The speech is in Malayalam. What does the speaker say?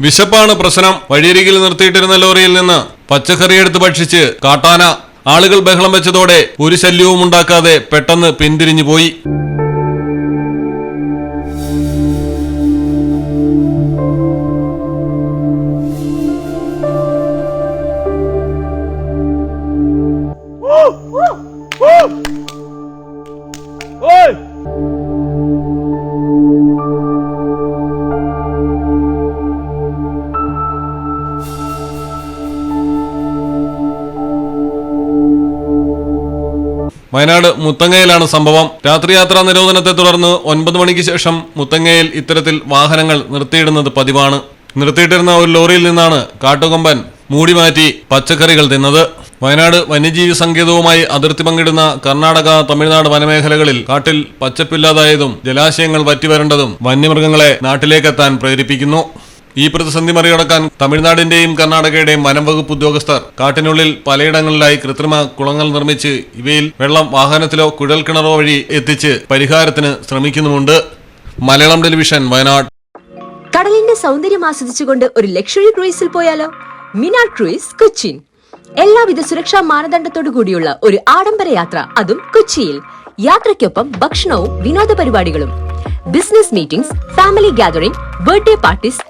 വിശപ്പാണ് പ്രശ്നം. വഴിയരികിൽ നിർത്തിയിട്ടിരുന്ന ലോറിയിൽ നിന്ന് പച്ചക്കറി എടുത്ത് ഭക്ഷിച്ച് കാട്ടാന ആളുകൾ ബഹളം വെച്ചതോടെ ഒരു ശല്യവും ഉണ്ടാക്കാതെ പെട്ടെന്ന് പിന്തിരിഞ്ഞു പോയി വയനാട് മുത്തങ്ങയിലാണ് സംഭവം. രാത്രിയാത്രാ നിരോധനത്തെ തുടർന്ന് ഒൻപത് മണിക്ക് ശേഷം മുത്തങ്ങയിൽ ഇത്തരത്തിൽ വാഹനങ്ങൾ നിർത്തിയിടുന്നത് പതിവാണ്. നിർത്തിയിട്ടിരുന്ന ഒരു ലോറിയിൽ നിന്നാണ് കാട്ടുകൊമ്പൻ മൂടി മാറ്റി പച്ചക്കറികൾ തിന്നത്. വയനാട് വന്യജീവി സങ്കേതവുമായി അതിർത്തി പങ്കിടുന്ന കർണാടക തമിഴ്നാട് വനമേഖലകളിൽ കാട്ടിൽ പച്ചപ്പില്ലാതായതും ജലാശയങ്ങൾ വറ്റിവരേണ്ടതും വന്യമൃഗങ്ങളെ നാട്ടിലേക്കെത്താൻ പ്രേരിപ്പിക്കുന്നു. ഈ പ്രതിസന്ധി മറികടക്കാൻ തമിഴ്നാടിന്റെയും കർണാടകയുടെയും വനം വകുപ്പ് ഉദ്യോഗസ്ഥർ കാട്ടിനുള്ളിൽ പലയിടങ്ങളിലായി കൃത്രിമ കുളങ്ങൾ നിർമ്മിച്ച് ഇവയിൽ വെള്ളം വാഹനത്തിലോ കുഴൽക്കിണറോ വഴി എത്തിച്ച് പരിഹാരത്തിന് ശ്രമിക്കുന്നുമുണ്ട്. മലയാളം ടെലിവിഷൻ വയനാട്. കടലിന്റെ സൗന്ദര്യം ആസ്വദിച്ചുകൊണ്ട് ഒരു ലക്ഷറി ക്രൂയിസിൽ പോയാലോ? മിനാ ക്രൂയിസ് കൊച്ചിൻ. എല്ലാവിധ സുരക്ഷാ മാനദണ്ഡത്തോടു കൂടിയുള്ള ഒരു ആഡംബര യാത്ര അതും കൊച്ചിയിൽ. യാത്രയ്ക്കൊപ്പം ഭക്ഷണവും വിനോദ പരിപാടികളും. Business meetings family gathering birthday parties